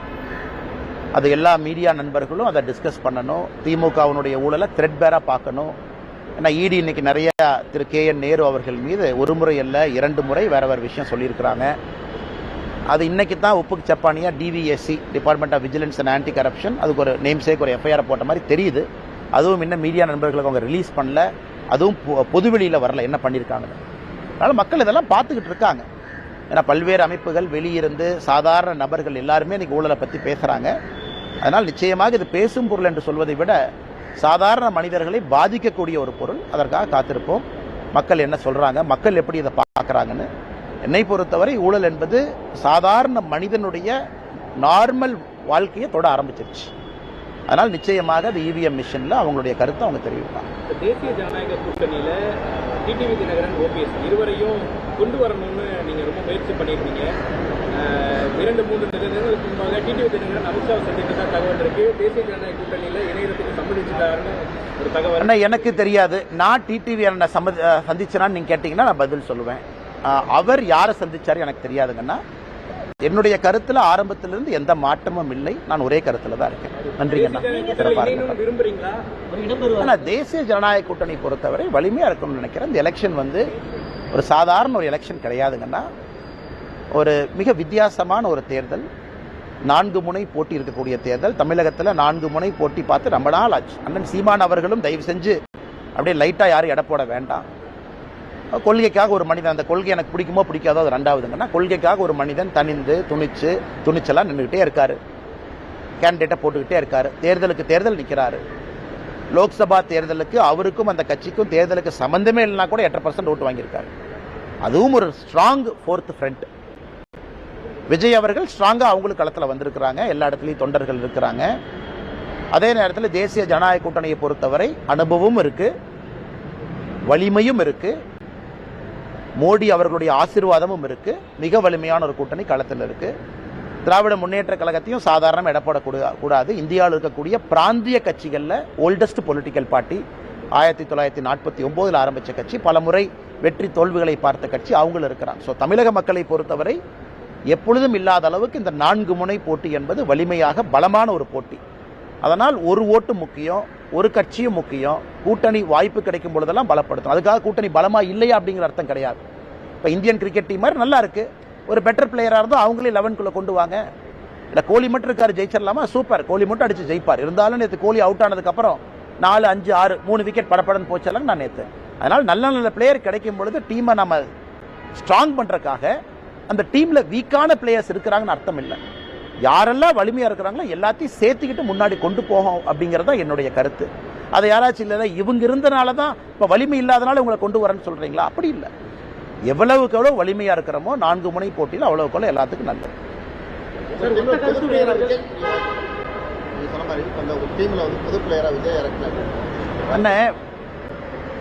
அது எல்லா மீடியா நண்பர்களும் அதை டிஸ்கஸ் பண்ணணும். திமுகவினுடைய ஊழலை த்ரெட்பேராக பார்க்கணும். ஏன்னா இடி இன்னைக்கு நிறைய திரு கே என் நேரு அவர்கள் மீது ஒரு முறை இல்லை இரண்டு முறை வேற வேறு விஷயம் சொல்லியிருக்கிறாங்க. அது இன்னைக்கு தான் உப்புக்கு சப்பானியாக DVSC department of vigilance and anti corruption அதுக்கு ஒரு நேம் சேக் ஒரு எஃப்ஐஆர் போட்ட மாதிரி தெரியுது. அதுவும் இன்னும் மீடியா நண்பர்களுக்கு அவங்க ரிலீஸ் பண்ணல அதுவும் பொ- பொதுவெளியில் வரல என்ன பண்ணியிருக்காங்கன்னு அதனால் மக்கள் இதெல்லாம் பார்த்துக்கிட்டு இருக்காங்க. ஏன்னா பல்வேறு அமைப்புகள் வெளியிருந்து சாதாரண நபர்கள் எல்லாருமே இன்றைக்கி ஊழலை பற்றி பேசுகிறாங்க அதனால் நிச்சயமாக இது பேசும் பொருள் என்று சொல்வதை விட சாதாரண மனிதர்களை பாதிக்கக்கூடிய ஒரு பொருள். அதற்காக காத்திருப்போம். மக்கள் என்ன சொல்கிறாங்க மக்கள் எப்படி இதை பார்க்குறாங்கன்னு. என்னை பொறுத்தவரை ஊழல் என்பது சாதாரண மனிதனுடைய நார்மல் வாழ்க்கையை தொட ஆரம்பிச்சிருச்சு. அதனால் நிச்சயமாக அது இவிஎம் மிஷனில் அவங்களுடைய கருத்தை அவங்க தெரிவிப்பாங்க. தேசிய ஜனநாயக கூட்டணியில டிடிவி தினகரன் ஓபிஎஸ் இருவரையும் கொண்டு வரணும்னு நீங்க ரொம்ப முயற்சி பண்ணியிருந்தீங்க அஹ், இரண்டு மூன்று தினங்களுக்கு முன்பாக டிடிவி தினகரன் அமித்ஷாவை சந்தித்ததா தகவல் இருக்கு. தேசிய ஜனநாயக கூட்டணியில இணையத்துக்கு சம்மதிச்சிட்டாருன்னு ஒரு தகவல். அண்ணா எனக்கு தெரியாது. நான் டிடிவி அண்ணனை சம்மதி சந்திச்சேனான்னு நீங்க கேட்டீங்கன்னா நான் பதில் சொல்லுவேன். அவர் யாரை சந்திச்சாரு எனக்கு தெரியாதுங்கண்ணா. என்னுடைய கருத்துல ஆரம்பத்திலிருந்து எந்த மாற்றமும் இல்லை. நான் ஒரே கருத்துல தான் இருக்கேன். நன்றிங்கண்ணா ஆனா தேசிய ஜனநாயக கூட்டணி பொறுத்தவரை வலிமையா இருக்கணும்னு நினைக்கிறேன். இந்த எலெக்ஷன் வந்து ஒரு சாதாரண ஒரு எலெக்ஷன் கிடையாதுங்கன்னா ஒரு மிக வித்தியாசமான ஒரு தேர்தல். நான்கு முனை போட்டி இருக்கக்கூடிய தேர்தல். தமிழகத்தில் நான்கு முனை போட்டி பார்த்து ரொம்ப நாள் ஆச்சு. அண்ணன் சீமான் அவர்களும் தயவு செஞ்சு அப்படியே லைட்டாக யாரும் எடை போட வேண்டாம். கொள்கைக்காக ஒரு மனிதன் அந்த கொள்கை எனக்கு பிடிக்குமோ பிடிக்காதோ அது ரெண்டாவதுங்கன்னா கொள்கைக்காக ஒரு மனிதன் தனிந்து துணிச்சு துணிச்சலாக நின்றுக்கிட்டே இருக்காரு. கேண்டிடேட்டை போட்டுக்கிட்டே இருக்காரு. தேர்தலுக்கு தேர்தல் நிற்கிறாரு லோக்சபா தேர்தலுக்கு அவருக்கும் அந்த கட்சிக்கும் தேர்தலுக்கு சம்மந்தமே இல்லைனா கூட எட்டரை பர்சன்ட் ஓட்டு வாங்கியிருக்காரு. அதுவும் ஒரு ஸ்ட்ராங் ஃபோர்த் ஃப்ரண்ட் விஜய் அவர்கள் ஸ்ட்ராங்காக அவங்களுக்கு களத்தில் வந்திருக்கிறாங்க. எல்லா இடத்துலையும் தொண்டர்கள் இருக்கிறாங்க. அதே நேரத்தில் தேசிய ஜனநாயக கூட்டணியை பொறுத்தவரை அனுபவமும் இருக்குது வலிமையும் இருக்குது மோடி அவர்களுடைய ஆசீர்வாதமும் இருக்கு. மிக வலிமையான ஒரு கூட்டணி களத்தில் இருக்கு. திராவிட முன்னேற்ற கழகத்தையும் சாதாரண இடப்படக்கூட கூடாது. இந்தியாவில் இருக்கக்கூடிய பிராந்திய கட்சிகளில் ஓல்டஸ்ட் பொலிட்டிக்கல் பார்ட்டி ஆயிரத்தி தொள்ளாயிரத்தி நாற்பத்தி ஒம்போதில் ஆரம்பித்த கட்சி பல முறை வெற்றி தோல்விகளை பார்த்த கட்சி அவங்களும் இருக்கிறாங்க. ஸோ தமிழக மக்களை பொறுத்தவரை எப்பொழுதும் இல்லாத அளவுக்கு இந்த நான்கு முனை போட்டி என்பது வலிமையாக பலமான ஒரு போட்டி. அதனால் ஒரு ஓட்டு முக்கியம். ஒரு கட்சியும் முக்கியம் கூட்டணி வாய்ப்பு கிடைக்கும் பொழுதெல்லாம் பலப்படுத்தும். அதுக்காக கூட்டணி பலமா இல்லையா அப்படிங்கிற அர்த்தம் கிடையாது. இப்போ இந்தியன் கிரிக்கெட் டீம் மாதிரி நல்லா இருக்கு. ஒரு பெட்டர் பிளேயராக இருந்தால் அவங்களே லெவன்குள்ளே கொண்டு வாங்க. இல்லை கோலி மட்டும் இருக்காரு ஜெயிச்சிடலாமா? சூப்பர். கோலி மட்டும் அடிச்சு ஜெயிப்பார். இருந்தாலும் நேற்று கோலி அவுட் ஆனதுக்கப்புறம் நாலு அஞ்சு ஆறு மூணு விக்கெட் படப்படன்னு போச்செல்லாம் நான் நேற்று அதனால் நல்ல நல்ல பிளேயர் கிடைக்கும் பொழுது டீமை நம்ம ஸ்ட்ராங் பண்ணுறக்காக அந்த டீமில் வீக்கான பிளேயர்ஸ் இருக்கிறாங்கன்னு அர்த்தம் இல்லை. யாரெல்லாம் வலிமையாக இருக்கிறாங்களோ எல்லாத்தையும் சேர்த்துக்கிட்டு முன்னாடி கொண்டு போகும் அப்படிங்கிறது தான் என்னுடைய கருத்து. அதை யாராச்சும் இல்லை இவங்க இருந்தனால தான் இப்போ வலிமை இல்லாதனால உங்களை கொண்டு வரேன்னு சொல்கிறீங்களா அப்படி இல்லை. எவ்வளவுக்கு எவ்வளோ வலிமையாக இருக்கிறோமோ நான்கு முனை போட்டியில் அவ்வளவுக்கு எவ்வளோ எல்லாத்துக்கும் நல்லது. அண்ணன்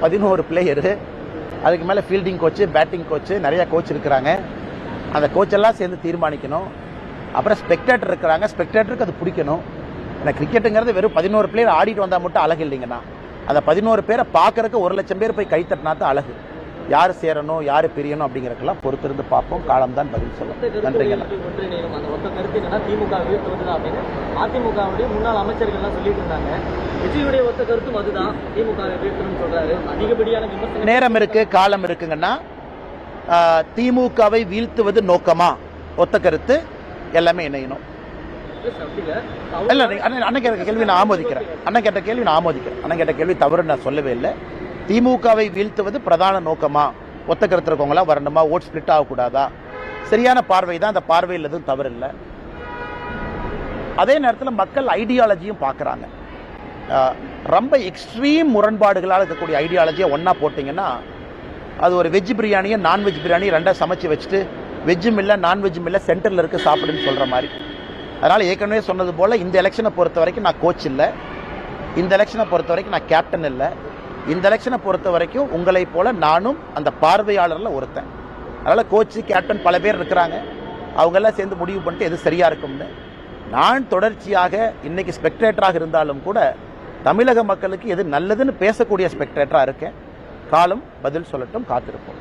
பதினோரு பிளேயரு அதுக்கு மேலே ஃபீல்டிங் கோச்சு பேட்டிங் கோச்சு நிறைய கோச் இருக்கிறாங்க. அந்த கோச்செல்லாம் சேர்ந்து தீர்மானிக்கணும். அப்புறம் ஸ்பெக்டேட்டர் இருக்கிறாங்க. ஸ்பெக்டேட்டருக்கு அது பிடிக்கணும். ஏன்னா கிரிக்கெட்டுங்கிறது வெறும் பதினோரு பிளேயர் ஆடிட்டு வந்தால் மட்டும் அழகு இல்லைங்கண்ணா அந்த பதினோரு பேரை பார்க்கறக்கு ஒரு லட்சம் பேர் போய் கைத்தட்டினா தான் அழகு. யார் சேரணும் யார் பிரியணும் அப்படிங்கிறதுக்கெல்லாம் பொறுத்திருந்து பார்ப்போம். காலம்தான் பதில் சொல்லும். கருத்து என்னன்னா திமுக அதிமுகவுடைய முன்னாள் அமைச்சர்கள்லாம் சொல்லிட்டு இருந்தாங்க விஜயுடைய ஒத்த கருத்தும் அதுதான். திமுக சொல்றாரு. அதிகப்படியான விமர்சனம் நேரம் இருக்கு காலம் இருக்குங்கன்னா திமுகவை வீழ்த்துவது நோக்கமா? ஒத்த கருத்து. எல்லாமே இணையணும் இல்ல அண்ணன் கேட்ட கேள்வி நான் ஆமோதிக்கிறேன். அண்ணன் கேட்ட கேள்வி நான் ஆமோதிக்கிறேன். அண்ணன் கேட்ட கேள்வி தவறு நான் சொல்லவே இல்லை. திமுகவை வீழ்த்துவது பிரதான நோக்கமா? ஒத்த கருத்து இருக்கவங்களா வரணுமா? ஓட் ஸ்பிளிட் ஆகக்கூடாதா? சரியான பார்வை தான் அந்த பார்வையில் எதுவும் தவறு இல்லை. அதே நேரத்தில் மக்கள் ஐடியாலஜியும் பார்க்குறாங்க. ரொம்ப எக்ஸ்ட்ரீம் முரண்பாடுகளால் இருக்கக்கூடிய ஐடியாலஜியை ஒன்றா போட்டிங்கன்னா அது ஒரு வெஜ் பிரியாணியை நான்வெஜ் பிரியாணி ரெண்டாக சமைச்சு வச்சுட்டு வெஜ்ஜும் இல்லை நான்வெஜ்ஜும் இல்லை சென்டரில் இருக்க சாப்பிடுன்னு சொல்கிற மாதிரி. அதனால் ஏற்கனவே சொன்னது போல் இந்த எலெக்ஷனை பொறுத்த வரைக்கும் நான் கோச் இல்லை. இந்த எலெக்ஷனை பொறுத்த வரைக்கும் நான் கேப்டன் இல்லை. இந்த எலெக்ஷனை பொறுத்த வரைக்கும் உங்களைப் போல் நானும் அந்த பார்வையாளரில் ஒருத்தன். அதனால் கோச்சு கேப்டன் பல பேர் இருக்கிறாங்க. அவங்கெல்லாம் சேர்ந்து முடிவு பண்ணிட்டு எது சரியாக இருக்கும்னு. நான் தொடர்ச்சியாக இன்னைக்கு ஸ்பெக்டேட்டராக இருந்தாலும் கூட தமிழக மக்களுக்கு எது நல்லதுன்னு பேசக்கூடிய ஸ்பெக்டேட்டராக இருக்கேன். காலம் பதில் சொல்லட்டும் காத்திருப்போம்.